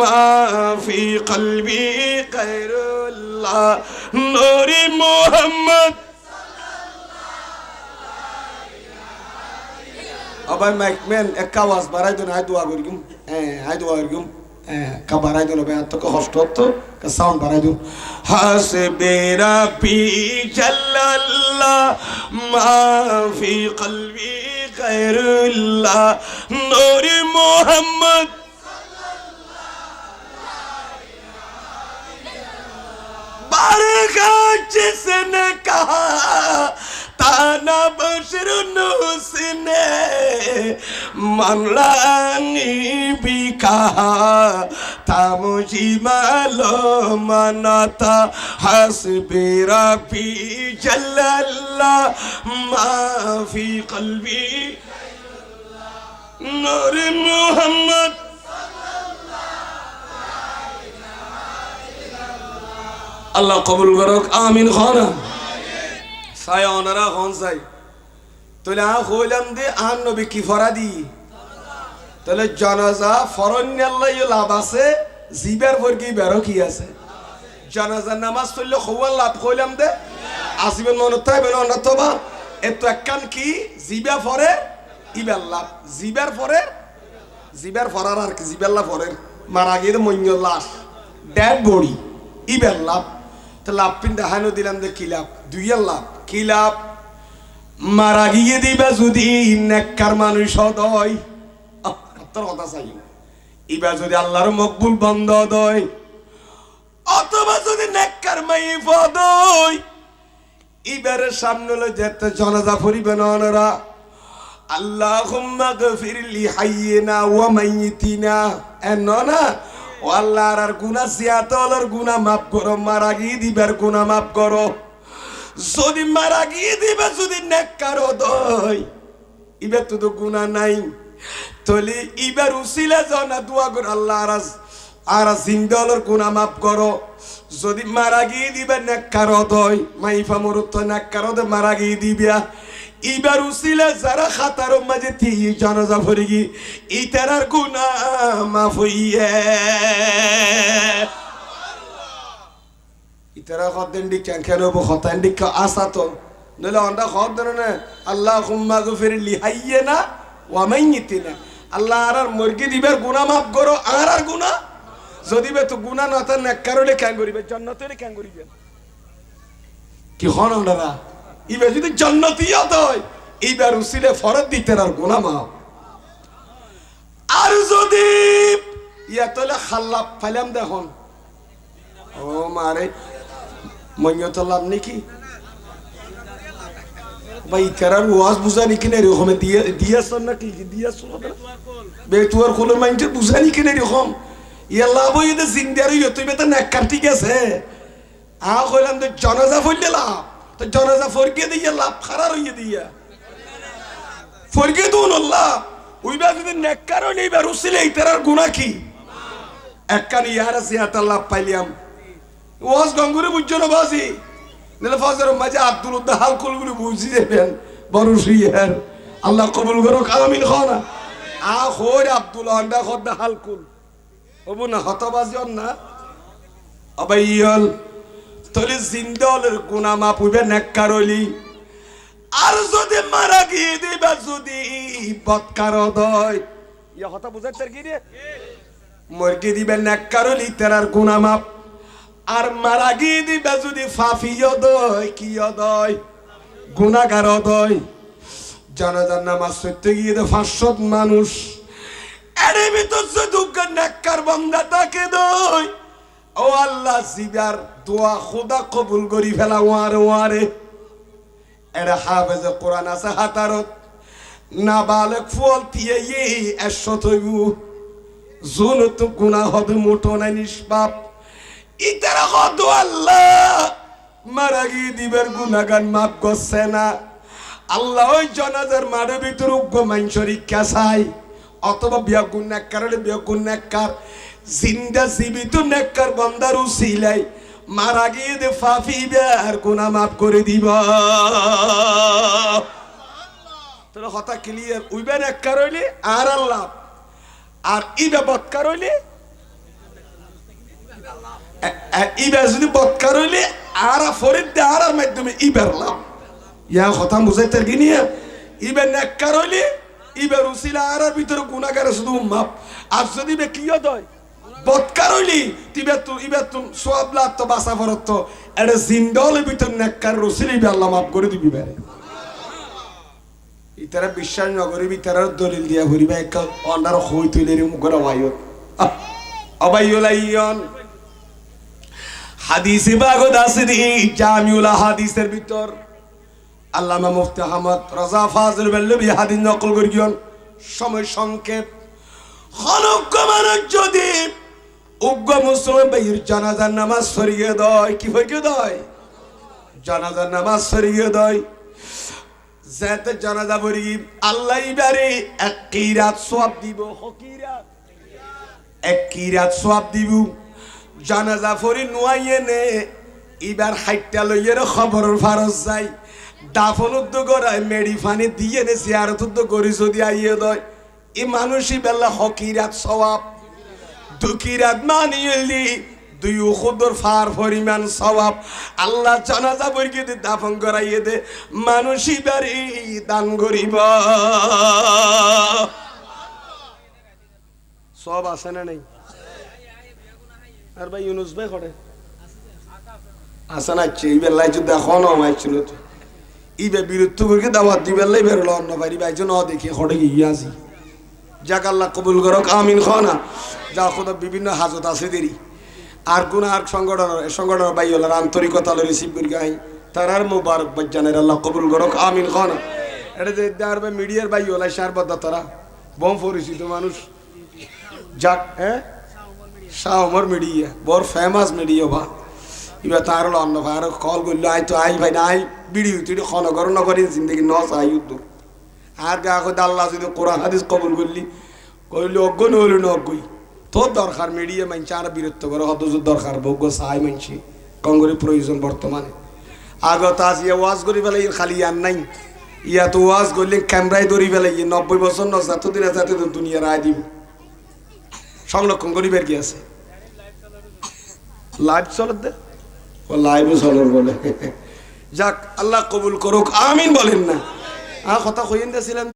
ما في قلبي غير الله نور محمد أبي ما يكمل إكواز براي دون هاي دوا هادوا هاي دوا أقولكم كبراي دون بيان تك خشتوت كساون براي دون حسبي ربي جل الله ما في قلبي غير الله نور محمد जिसने कहा ताना बशर उसने मंगलानी भी कहा था मुझे मालूम न था हसबे रबी जल्लल्ला माफी कल्बी नूर मोहम्मद আল্লাহ কবুল করক আমিন খানা সাই অনারা হন সাই তাহলে আ হইলাম দে আন নবী কি ফরা দি? তাহলে জানাজা ফরন্য আল্লাহ লাভ আছে জিবার কি বেরো কি আছে। জানাজার নামাজ পড়লে হওয়ার লাভ কইলাম দে। আসিবেন মনে থাকবে না অন্যতবা এত একখান কি জিবা ফরে ইবার লাভ। জিবার ফরে জিবার ফরার আর কি জিবার লাভ ফরের। মারা গিয়ে মন্য লাশ। ড্যাড বডি ইবার লাভ। তো লাভ পিন দেখানো দিলাম যে কি লাভ? দুইয়ের লাভ। কি মারা গিয়ে দিবা যদি নেককার মানুষ হদয় তোর কথা চাই। ইবা যদি আল্লাহর মকবুল বন্ধ দয়। অথবা যদি নেককার মাই পদয় ইবারের সামনে হলো যেতে জনাজা ফুরিবে না ওনারা। আল্লাহুম্মা গফিরলি হাইয়িনা ওয়া মাইয়িতিনা। এন না ও আল্লাহর আর গুনাহ সিয়াতলের গুনাহ মাফ করো। মারা গিয়ে দিবার গুনাহ মাফ করো। যদি মারা গিয়ে দিবে, যদি নেককার দই ইবে তো তো গুনাহ নাই। তলি ইবার উসিলা জনা দোয়া কর আল্লাহ, আর আর জিন্দলের গুনাহ মাফ করো। যদি মারা গিয়ে দিবে নেককার দই মাইফা মরুত নেককার দে মারা গিয়ে দিবিয়া ইবার উসিলে যারা খাতার মাঝে তি জানাজা ফরিগি ইতারার গুনা মাফ হইয়ে। ইতারা খদ্দেন দিক কেন হব খতান দিক আসা তো। নইলে অন্ডা খদ ধরে না আল্লাহ হুম্মা গফির লিহাইয়ে না ওয়ামাইনিতি না। আল্লাহ আর আর মুরগি দিবার গুনা মাফ করো আর আর গুনা। যদি বে তো গুনা না তার নেককারলে ক্যাং করিবে জন্নতে ক্যাং করিবে কি হন ওনারা ইবে যদি জন্নতি হয় ইবার উসিলে ফরত দিতে আর গুনা মাফ আর যদি ইয়া তোলে খাল্লাপ ফাইলাম দেখুন। ও মারে মঞ্জত লাভ নাকি ভাই ইতারার ওয়াজ বুঝানি কিনে রেখমে দিয়ে দিয়াছ নাকি? দিয়াছ বেতুয়ার কোলো মাইন্ডে বুঝানি কিনে রেখম ইয়া লাভ হইতে জিন্দার ইয়ে তুই বেতা নেককার ঠিক আছে আ কইলাম তো জনাজা ফইলে লাভ। তো জনাজা ফরকে দিয়া লাভ খারার হইয়ে দিয়া। ফরকে দুন আল্লাহ উইবা যদি নেককার হইলে এবার উসিলে ইতারার গুনাহ কি? একখান ইয়ারা সিয়াতা লাভ পাইলিয়াম ওয়াজ গঙ্গুরে বুঝছ না বাসি নিলে ফজর মাঝে আব্দুল উদ্দা হাল কলগুলো বুঝি দেবেন, বড় সুইয়ার আল্লাহ কবুল করো কামিন খানা আ খোর আব্দুল আন্ডা খদ্দা হালকুল ওবু না হতবাজি না? অবাইয়ল। তোর জিন্দলের গুনা মাপুবে নেককারলি। আর যদি মারা গিয়ে দিবা যদি বৎকার দয় ইয়া হতা বুঝাচ্ছে কি রে? মরগি দিবে নেককারলি তেরার গুনা মাপ আর মারা গিয়ে দিবে যদি ফাফিও দয় কি দয় গুণাগার দয় জানাজার নামাজ সত্যি গিয়ে দে পাঁচশো মানুষ। এর ভিতর যে দুঃখ নেককার বন্ধা তাকে দয়। ও আল্লাহ জিবার দোয়া খোদা কবুল করি ফেলা ওয়ারে ওয়ারে এরা হাফেজ কোরআন আছে হাতারত। না বালক ফল দিয়ে এই একশো তৈবু জুন তো গুণা হবে, মোটো নাই, নিষ্পাপ। ইতারা কত আল্লাহ, মারা গিয়ে দিবের গুণাগান মাপ করছে না। আল্লাহ ওই জনাজার মারে ভিতর উগ্র মাংসরি কেসাই অথবা বিয়া বিয়াগুন নেককার হলে বিয়াগুন নেককার জিন্দা জীবিত নেককার বন্দার উসিলাই মারা গিয়ে দে ফাফি বের গুণা মাফ করে দিব। তোর কথা ক্লিয়ার উইবে নেককার হইলে আর আল্লাহ আর ইবে বৎকার হইলে? ইবে যদি বৎকার হইলে আর ফরিদ দে আর মাধ্যমে ইবার লাভ। ইয়া কথা বুঝাইতে গিনিয়া ইবে নেককার হইলে ইবার উসিলা আর ভিতরে গুণাগার শুধু মাপ আর যদি বে কি হয়? বৎকার হইলি তিবে তু ইবে তু বাসা নেককার আল্লাহ মাফ করে দিবি বেড়ে ইতারা বিশ্বাস নগরী ইতারার দলিল দিয়া ভরিবা, এক অন্ডার হই তুইলে রে মুখর অবায়ত অবাইলাইয়ন হাদিসে বাগদ আছে দি জামিউল হাদিসের ভিতর। আল্লামা মুফতি আহমদ রাজা ফাজল বেল্লবি হাদিস নকল করিয়ন। সময় সংক্ষেপ। হনজ্ঞ মানুষ যদি উগ্র মুসলমান ভাইয়ের জানাজার নামাজ সরিয়ে দয়। কি হয়ে দেয়? জানাজার নামাজ সরিয়ে দয়। যাতে জানাজা বলি আল্লাহ ইবারে এক কিরাত সওয়াব দিব। হকিরাত এক কিরাত সওয়াব দিব। জানাজা ফরি নুয়াইয়ে নে ইবার হাইটা লইয়ের খবরের ফারস যাই। দাফন উদ্যোগ মেডি ফানি দিয়ে নে সিয়ারত উদ্যোগ করি যদি আইয়ে দয়। এই মানুষই বেলা হকিরাত সওয়াব দুকিরাত মানিয়েলি দুই খুদর ফার পরিমাণ সওয়াব আল্লাহ জানাজা বর্গে দে দাফন করাইয়ে দে, মানুষই বাড়ি দান করিব। সব আছে না নেই? আর ভাই ইউনুস ভাই করে আসা না এই বেলায় যদি দেখো না মাইছিল ইবে বিরুদ্ধ করে দাওয়াত দি বেলাই বেরোলো অন্য বাড়ি বাইছো ন দেখি হটে গিয়ে আসি। যাক আল্লাহ কবুল করক, আমিন খানা যা খোদা, বিভিন্ন হাজত আছে দেরি। আর কোন আর সংগঠন সংগঠন বাইওলার আন্তরিকতা রিসিভ করি গাই। তার আর মুবারক বাজ্জানের আল্লাহ কবুল করক, আমিন খানা এটা যে আর মিডিয়ার বাইওলা সার বদা তারা বম পরিচিত মানুষ। যাক হ্যাঁ? শাহ ওমর মিডিয়া, বড় ফেমাস মিডিয়া বা। এবার তার হলো অন্য ভাই কল করল আই তো আই ভাই, না আই বিড়ি তুই খনগর নগরী জিন্দগি ন চাই উদ্দুর। আর গা কই আল্লাহ যদি কোরআন হাদিস কবুল করলি কইলি অজ্ঞ নহইল না অজ্ঞই। তোর দরকার মিডিয়া মানছে আর বিরক্ত করে হদজুর দরকার ভোগ্য সাই মানছি কঙ্গরি প্রয়োজন বর্তমানে। আগত আজ ইয়া ওয়াজ করি ফেলে খালি আর নাই। ইয়া তো ওয়াজ করলে ক্যামেরায় ধরি ফেলে ইয়ে নব্বই বছর ন এতদিন আছে এতদিন দুনিয়া রায় দিব। সংরক্ষণ করিবার কি আছে? লাইভ চলত দে। ও লাইভও চলর বলে। যাক আল্লাহ কবুল করুক আমিন বলেন না। আ কথা কইন দিয়েছিলেন